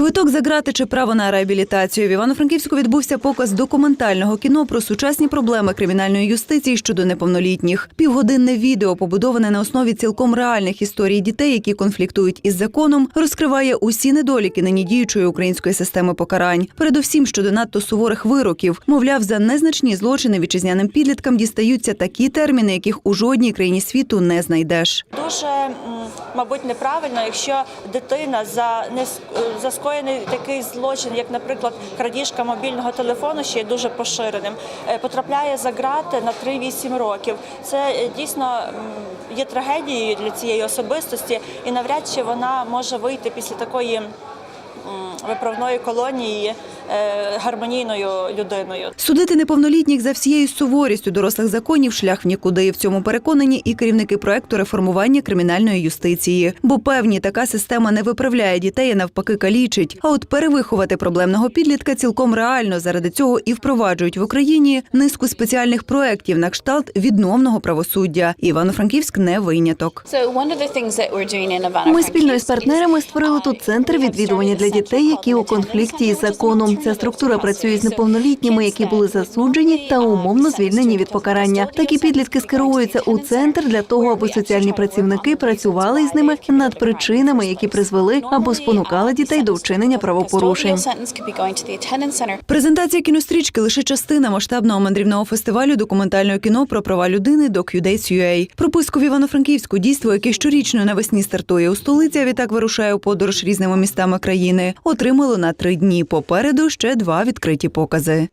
Квиток за грати чи право на реабілітацію в Івано-Франківську відбувся показ документального кіно про сучасні проблеми кримінальної юстиції щодо неповнолітніх. Півгодинне відео, побудоване на основі цілком реальних історій дітей, які конфліктують із законом, розкриває усі недоліки нині діючої української системи покарань. Передусім щодо надто суворих вироків, мовляв, за незначні злочини вітчизняним підліткам дістаються такі терміни, яких у жодній країні світу не знайдеш. Дуже, мабуть, неправильно, якщо дитина за не за скоєний такий злочин, як, наприклад, крадіжка мобільного телефону, ще є дуже поширеним, е, потрапляє за грати на 3-8 років. Це е, дійсно є трагедією для цієї особистості, і навряд чи вона може вийти після такої виправної колонії гармонійною людиною. Судити неповнолітніх за всією суворістю дорослих законів шлях в нікуди. В цьому переконані і керівники проекту реформування кримінальної юстиції. Бо певні така система не виправляє дітей, а навпаки калічить. А от перевиховати проблемного підлітка цілком реально. Заради цього і впроваджують в Україні низку спеціальних проєктів на кшталт відновного правосуддя. Івано-Франківськ не виняток. Ми спільно із партнерами створили тут центр відвідування для дітей, які у конфлікті із законом. Ця структура працює з неповнолітніми, які були засуджені та умовно звільнені від покарання. Такі підлітки скеровуються у центр для того, аби соціальні працівники працювали із ними над причинами, які призвели або спонукали дітей до вчинення правопорушень. Презентація кінострічки лише частина масштабного мандрівного фестивалю документального кіно про права людини DocuDates.ua. Пропуску в Івано-Франківську дійство, яке щорічно навесні стартує у столиці, а відтак вирушає у подорож різними містами країни. Отримало на три дні. Попереду ще два відкриті покази.